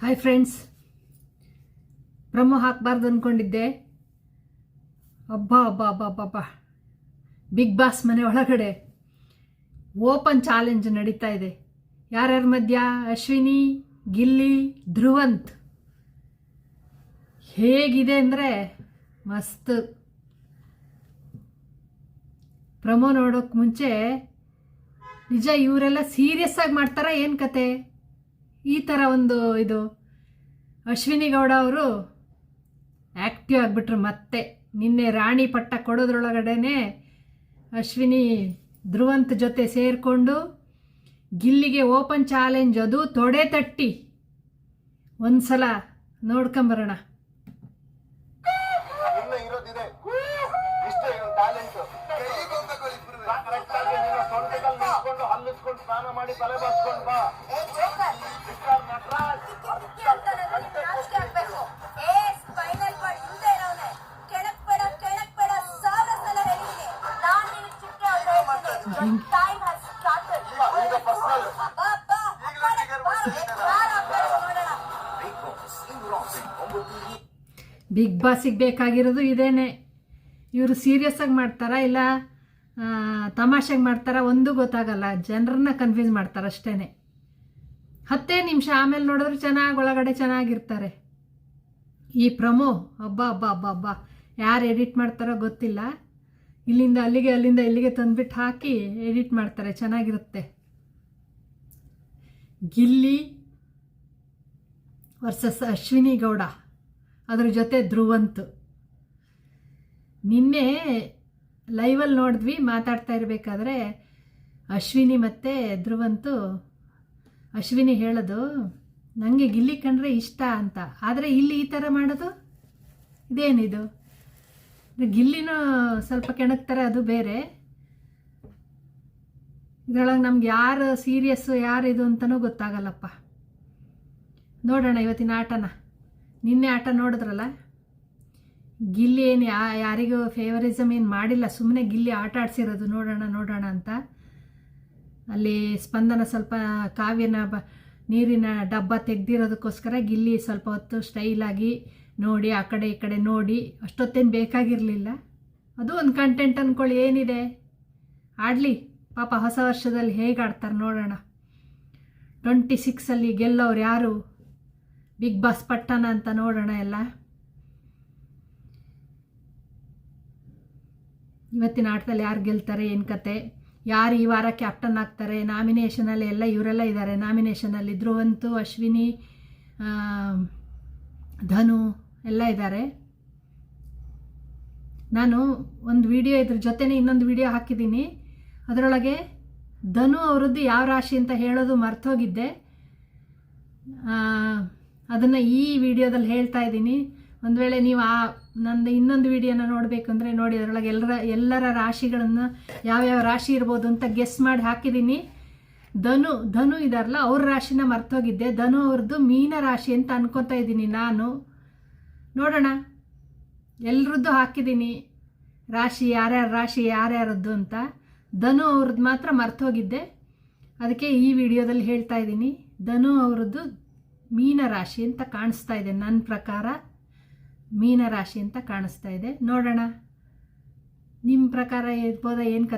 Hi friends ಪ್ರಮೋ ಹಾಕಬಾರ್ದು ಅಂದ್ಕೊಂಡಿದ್ದೆ ಅಬ್ಬ ಅಬ್ಬ ಅಬ್ಬ ಹಬ್ಬ ಅಬ್ಬ. ಬಿಗ್ ಬಾಸ್ ಮನೆ ಒಳಗಡೆ ಓಪನ್ ಚಾಲೆಂಜ್ ನಡೀತಾ ಇದೆ. ಯಾರ್ಯಾರ ಮಧ್ಯ? ಅಶ್ವಿನಿ, ಗಿಲ್ಲಿ, ಧ್ರುವಂತ್. ಹೇಗಿದೆ ಅಂದರೆ ಮಸ್ತ್. ಪ್ರಮೋ ನೋಡೋಕೆ ಮುಂಚೆ ನಿಜ ಇವರೆಲ್ಲ ಸೀರಿಯಸ್ ಆಗಿ ಮಾಡ್ತಾರಾ ಏನು ಕತೆ? ಈ ಥರ ಒಂದು ಇದು ಅಶ್ವಿನಿ ಗೌಡ ಅವರು ಆ್ಯಕ್ಟಿವ್ ಆಗಿಬಿಟ್ರು ಮತ್ತೆ. ನಿನ್ನೆ ರಾಣಿ ಪಟ್ಟ ಕೊಡೋದ್ರೊಳಗಡೆ ಅಶ್ವಿನಿ ಧ್ರುವಂತ್ ಜೊತೆ ಸೇರಿಕೊಂಡು ಗಿಲ್ಲಿಗೆ ಓಪನ್ ಚಾಲೆಂಜ್ ಅದು ತೊಡೆ ತಟ್ಟಿ. ಒಂದ್ಸಲ ನೋಡ್ಕೊಂಬರೋಣ. ಮಾಡಿ ತಲೆ ಬಾ. ಬಿಗ್ ಬಾಸಿಗೆ ಬೇಕಾಗಿರೋದು ಇದೇನೆ. ಇವರು ಸೀರಿಯಸ್ ಆಗಿ ಮಾಡ್ತಾರಾ ಇಲ್ಲ? ತಮಾಷೆಗೆ ಮಾಡ್ತಾರಾ, ಒಂದು ಗೊತ್ತಾಗಲ್ಲ. ಜನರನ್ನ ಕನ್ಫ್ಯೂಸ್ ಮಾಡ್ತಾರೆ ಅಷ್ಟೇ ಹತ್ತೇ ನಿಮಿಷ, ಆಮೇಲೆ ನೋಡಿದ್ರೆ ಚೆನ್ನಾಗಿ, ಒಳಗಡೆ ಚೆನ್ನಾಗಿರ್ತಾರೆ. ಈ ಪ್ರಮೋ ಹಬ್ಬ ಹಬ್ಬ ಹಬ್ಬ ಹಬ್ಬ ಯಾರು ಎಡಿಟ್ ಮಾಡ್ತಾರೋ ಗೊತ್ತಿಲ್ಲ. ಇಲ್ಲಿಂದ ಅಲ್ಲಿಗೆ, ಅಲ್ಲಿಂದ ಇಲ್ಲಿಗೆ ತಂದ್ಬಿಟ್ಟು ಹಾಕಿ ಎಡಿಟ್ ಮಾಡ್ತಾರೆ, ಚೆನ್ನಾಗಿರುತ್ತೆ. ಗಿಲ್ಲಿ ವರ್ಸಸ್ ಅಶ್ವಿನಿ ಗೌಡ. ಅದ್ರ ಜೊತೆ ಧ್ರುವಂತು. ನಿನ್ನೆ ಲೈವಲ್ಲಿ ನೋಡಿದ್ವಿ, ಮಾತಾಡ್ತಾ ಇರಬೇಕಾದ್ರೆ ಅಶ್ವಿನಿ ಮತ್ತು ಧ್ರುವಂತು, ಅಶ್ವಿನಿ ಹೇಳೋದು ನನಗೆ ಗಿಲ್ಲಿ ಕಂಡ್ರೆ ಇಷ್ಟ ಅಂತ. ಆದರೆ ಇಲ್ಲಿ ಈ ಥರ ಮಾಡೋದು? ಇದೇನಿದು? ಇದು ಗಿಲ್ಲಿನೂ ಸ್ವಲ್ಪ ಕೆಣಕ್ತಾರೆ, ಅದು ಬೇರೆ. ಇದ್ರೊಳಗೆ ನಮ್ಗೆ ಯಾರು ಸೀರಿಯಸ್ಸು ಯಾರು ಇದು ಅಂತಲೂ ಗೊತ್ತಾಗಲ್ಲಪ್ಪ. ನೋಡೋಣ ಇವತ್ತಿನ ಆಟನ. ನಿನ್ನೆ ಆಟ ನೋಡಿದ್ರಲ್ಲ? ಗಿಲ್ಲಿ ಏನು ಯಾರಿಗೂ ಫೇವರಿಸಮ್ ಏನು ಮಾಡಿಲ್ಲ. ಸುಮ್ಮನೆ ಗಿಲ್ಲಿ ಆಟ ಆಡ್ಸಿರೋದು ನೋಡೋಣ ನೋಡೋಣ ಅಂತ. ಅಲ್ಲಿ ಸ್ಪಂದನ ಸ್ವಲ್ಪ ಕಾವ್ಯನ ಬ, ನೀರಿನ ಡಬ್ಬ ತೆಗೆದಿರೋದಕ್ಕೋಸ್ಕರ ಗಿಲ್ಲಿ ಸ್ವಲ್ಪ ಹೊತ್ತು ಸ್ಟೈಲಾಗಿ ನೋಡಿ, ಆ ಕಡೆ ಈ ಕಡೆ ನೋಡಿ. ಅಷ್ಟೊತ್ತೇನು ಬೇಕಾಗಿರಲಿಲ್ಲ. ಅದು ಒಂದು ಕಂಟೆಂಟ್ ಅಂದ್ಕೊಳ್ಳಿ ಏನಿದೆ? ಆಡಲಿ. ಪಾಪ ಹೊಸ ವರ್ಷದಲ್ಲಿ ಹೇಗೆ ಆಡ್ತಾರೆ ನೋಡೋಣ. ಟ್ವೆಂಟಿ ಸಿಕ್ಸಲ್ಲಿ ಗೆಲ್ಲೋರು ಯಾರು? ಬಿಗ್ ಬಾಸ್ ಪಟ್ಟಣ ಅಂತ ನೋಡೋಣ ಎಲ್ಲ. ಇವತ್ತಿನ ಆಟದಲ್ಲಿ ಯಾರು ಗೆಲ್ತಾರೆ, ಏನು ಕತೆ? ಯಾರು ಈ ವಾರ ಕ್ಯಾಪ್ಟನ್ ಆಗ್ತಾರೆ? ನಾಮಿನೇಷನಲ್ಲಿ ಎಲ್ಲ ಇವರೆಲ್ಲ ಇದ್ದಾರೆ ನಾಮಿನೇಷನಲ್ಲಿ ಧ್ರುವಂತು, ಅಶ್ವಿನಿ ಧನು ಎಲ್ಲ ಇದ್ದಾರೆ ನಾನು ಒಂದು ವಿಡಿಯೋ ಇದ್ರ ಜೊತೆನೇ ಇನ್ನೊಂದು ವಿಡಿಯೋ ಹಾಕಿದ್ದೀನಿ. ಅದರೊಳಗೆ ಧನು ಅವರದ್ದು ಯಾವ ರಾಶಿ ಅಂತ ಹೇಳೋದು ಮರ್ತೋಗಿದ್ದೆ. ಅದನ್ನು ಈ ವಿಡಿಯೋದಲ್ಲಿ ಹೇಳ್ತಾ ಇದ್ದೀನಿ. ಒಂದು ವೇಳೆ ನೀವು ಆ ನಂದು ಇನ್ನೊಂದು ವಿಡಿಯೋನ ನೋಡಬೇಕಂದ್ರೆ ನೋಡಿ, ಅದರೊಳಗೆ ಎಲ್ಲರ ಎಲ್ಲರ ರಾಶಿಗಳನ್ನು ಯಾವ್ಯಾವ ರಾಶಿ ಇರ್ಬೋದು ಅಂತ ಗೆಸ್ ಮಾಡಿ ಹಾಕಿದ್ದೀನಿ ಧನು ಧನು ಇದಾರಲ್ಲ ಅವ್ರ ರಾಶಿನ ಮರ್ತೋಗಿದ್ದೆ. ಧನು ಅವ್ರದ್ದು ಮೀನ ರಾಶಿ ಅಂತ ಅನ್ಕೊತಾ ಇದ್ದೀನಿ ನಾನು. ನೋಡೋಣ. ಎಲ್ರದ್ದು ಹಾಕಿದ್ದೀನಿ ರಾಶಿ ಯಾರ್ಯಾರ ರಾಶಿ, ಯಾರ್ಯಾರದ್ದು ಅಂತ. ಧನು ಅವ್ರದ್ದು ಮಾತ್ರ ಮರ್ತೋಗಿದ್ದೆ. ಅದಕ್ಕೆ ಈ ವಿಡಿಯೋದಲ್ಲಿ ಹೇಳ್ತಾ ಇದ್ದೀನಿ. ಧನು ಅವರದ್ದು ಮೀನ ರಾಶಿ ಅಂತ ಕಾಣಿಸ್ತಾ ಇದೆ ನನ್ನ ಪ್ರಕಾರ. ಮೀನ ರಾಶಿ ಅಂತ ಕಾಣಿಸ್ತಾ ಇದೆ. ನೋಡೋಣ. ನಿಮ್ಮ ಪ್ರಕಾರ ಇರ್ಬೋದ ಏನು ಕತೆ